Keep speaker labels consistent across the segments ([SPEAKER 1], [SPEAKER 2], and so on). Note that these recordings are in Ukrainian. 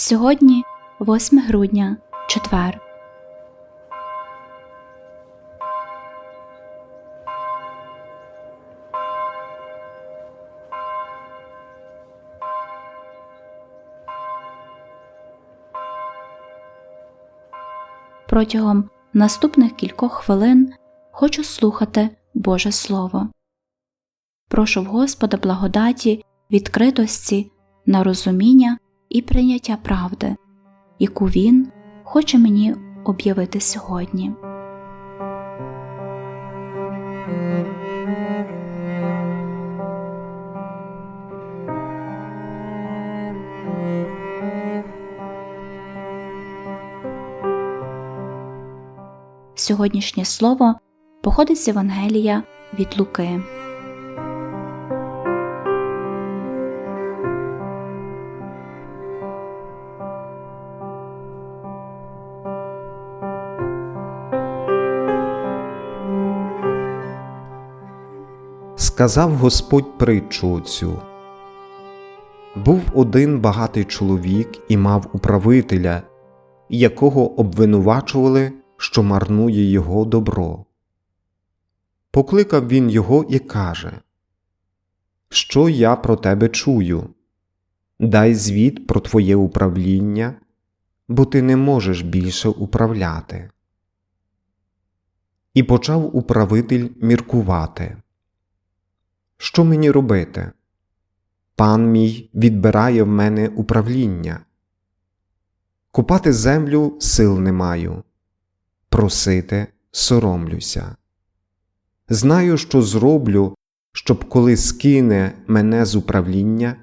[SPEAKER 1] Сьогодні 8 грудня, четвер. Протягом наступних кількох хвилин хочу слухати Боже Слово. Прошу в Господа благодаті, відкритості на розуміння і прийняття правди, яку Він хоче мені об'явити сьогодні. Сьогоднішнє слово походить з Євангелія від Луки.
[SPEAKER 2] Сказав Господь притчу цю. Був один багатий чоловік і мав управителя, якого обвинувачували, що марнує його добро. Покликав він його і каже Що я про тебе чую? Дай звіт про твоє управління, бо ти не можеш більше управляти. І почав управитель міркувати. Що мені робити? Пан мій відбирає в мене управління. Купати землю сил не маю, просити соромлюся. Знаю, що зроблю, щоб коли скине мене з управління,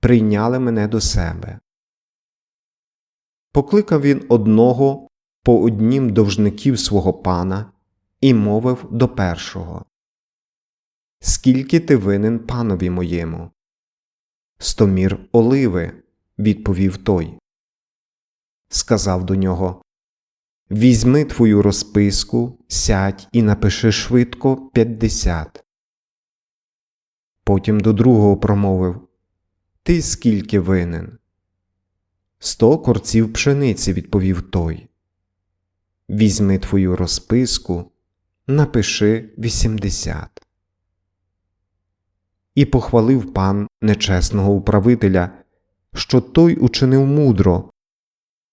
[SPEAKER 2] прийняли мене до себе. Покликав він одного по однім довжників свого пана і мовив до першого Скільки ти винен панові моєму? Стомір оливи, відповів той. Сказав до нього Візьми твою розписку, сядь і напиши швидко п'ятдесят. Потім до другого промовив Ти скільки винен? Сто корців пшениці, відповів той. Візьми твою розписку, напиши вісімдесят. І похвалив пан нечесного управителя, що той учинив мудро,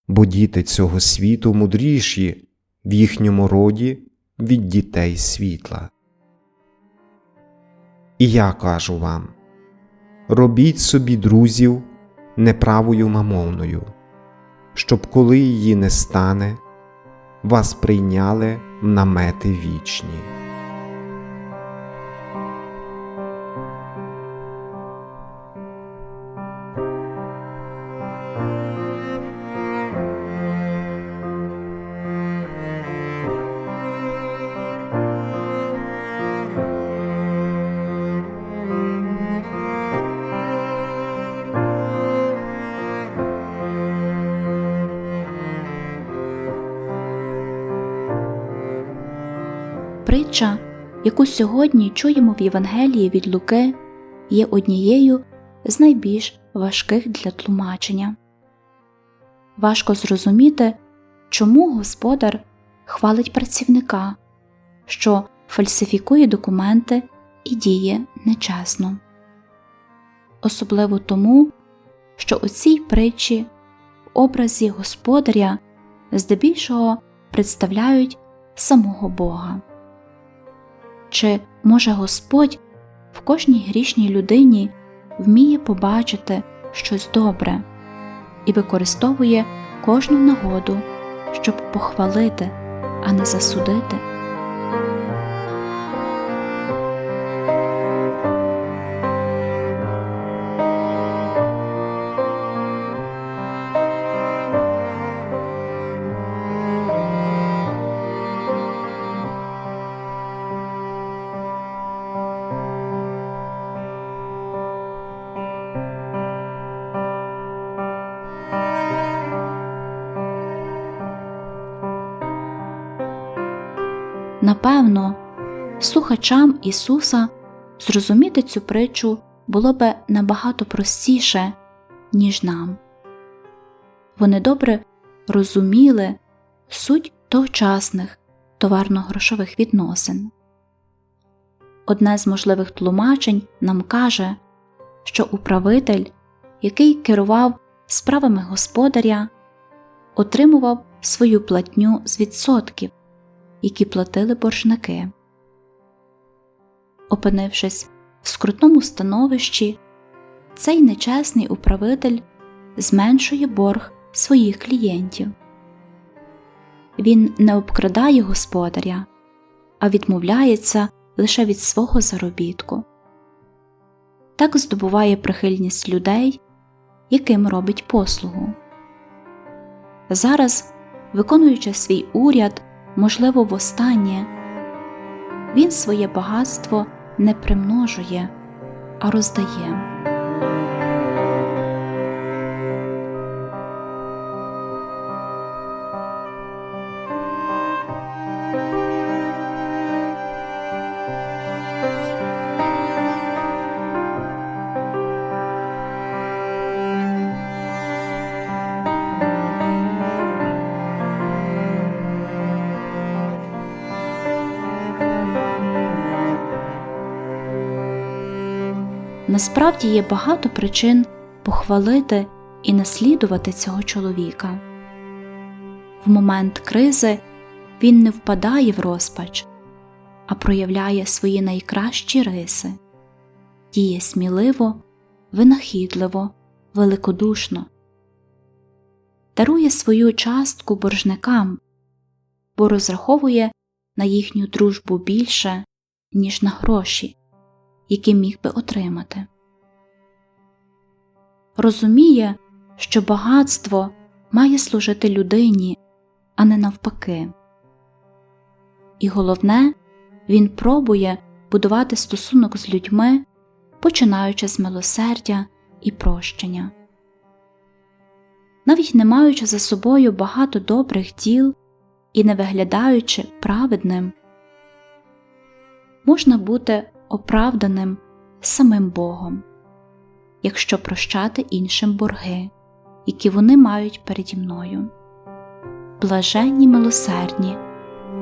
[SPEAKER 2] бо діти цього світу мудріші в їхньому роді від дітей світла. І я кажу вам робіть собі друзів неправою мамовною, щоб коли її не стане, вас прийняли в намети вічні.
[SPEAKER 1] Яку сьогодні чуємо в Євангелії від Луки, є однією з найбільш важких для тлумачення. Важко зрозуміти, чому господар хвалить працівника, що фальсифікує документи і діє нечесно. Особливо тому, що у цій притчі в образі господаря здебільшого представляють самого Бога. Чи може Господь в кожній грішній людині вміє побачити щось добре і використовує кожну нагоду, щоб похвалити, а не засудити? Напевно, слухачам Ісуса зрозуміти цю притчу було би набагато простіше, ніж нам. вони добре розуміли суть тогочасних товарно-грошових відносин. Одне з можливих тлумачень нам каже, що управитель, який керував справами господаря, отримував свою платню з відсотків, які платили боржники. Опинившись в скрутному становищі, цей нечесний управитель зменшує борг своїх клієнтів. Він не обкрадає господаря, а відмовляється лише від свого заробітку. Так здобуває прихильність людей, яким робить послугу. Зараз, виконуючи свій уряд, можливо, востаннє, він своє багатство не примножує, а роздає. Насправді є багато причин похвалити і наслідувати цього чоловіка. В момент кризи він не впадає в розпач, а проявляє свої найкращі риси, діє сміливо, винахідливо, великодушно, дарує свою частку боржникам, бо розраховує на їхню дружбу більше, ніж на гроші які міг би отримати. Розуміє, що багатство має служити людині, а не навпаки. І головне, він пробує будувати стосунок з людьми, починаючи з милосердя і прощення. Навіть не маючи за собою багато добрих діл і не виглядаючи праведним, можна бути оправданим самим Богом, якщо прощати іншим борги, які вони мають переді мною. Блаженні милосердні,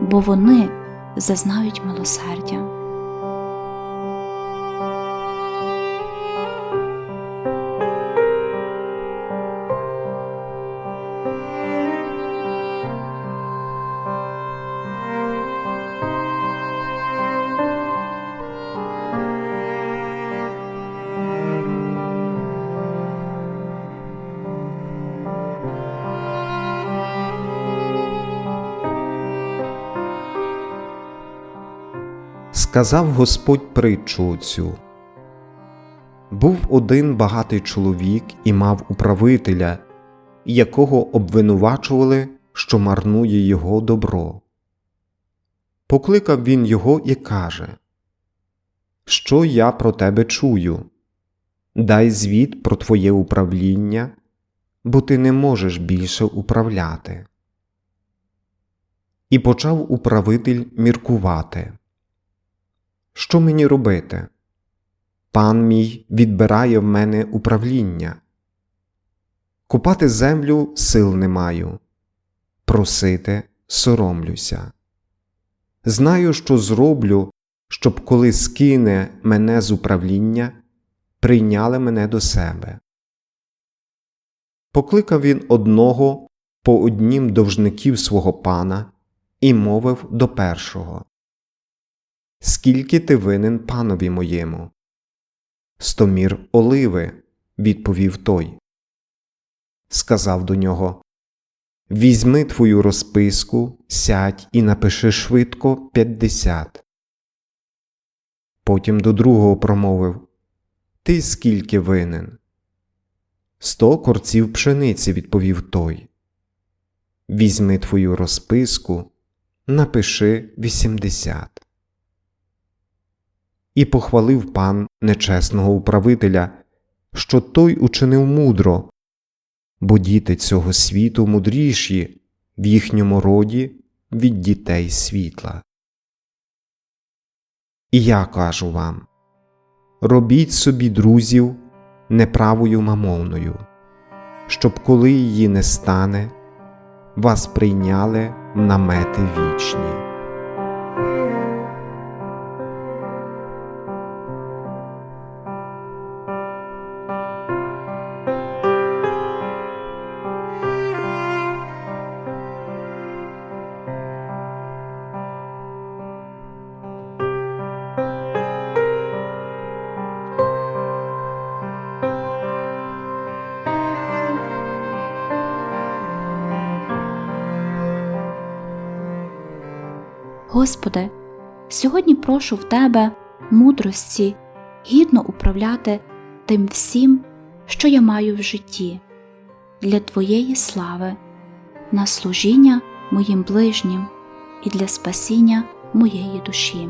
[SPEAKER 1] бо вони зазнають милосердя.
[SPEAKER 2] Сказав Господь притчу цю. Був один багатий чоловік і мав управителя, якого обвинувачували, що марнує його добро. Покликав він його і каже Що я про тебе чую? Дай звіт про твоє управління, бо ти не можеш більше управляти. І почав управитель міркувати. Що мені робити? Пан мій відбирає в мене управління. Купати землю сил не маю, просити соромлюся. Знаю, що зроблю, щоб коли скине мене з управління, прийняли мене до себе. Покликав він одного по однім довжників свого пана і мовив до першого Скільки ти винен панові моєму? Стомір оливи, відповів той. Сказав до нього Візьми твою розписку, сядь і напиши швидко п'ятдесят. Потім до другого промовив Ти скільки винен? Сто корців пшениці, відповів той. Візьми твою розписку, напиши вісімдесят. І похвалив пан нечесного управителя, що той учинив мудро, бо діти цього світу мудріші в їхньому роді від дітей світла. І я кажу вам робіть собі друзів неправою мамовною, щоб коли її не стане, вас прийняли намети вічні.
[SPEAKER 1] Господи, сьогодні прошу в Тебе мудрості гідно управляти тим всім, що я маю в житті, для Твоєї слави, на служіння моїм ближнім і для спасіння моєї душі.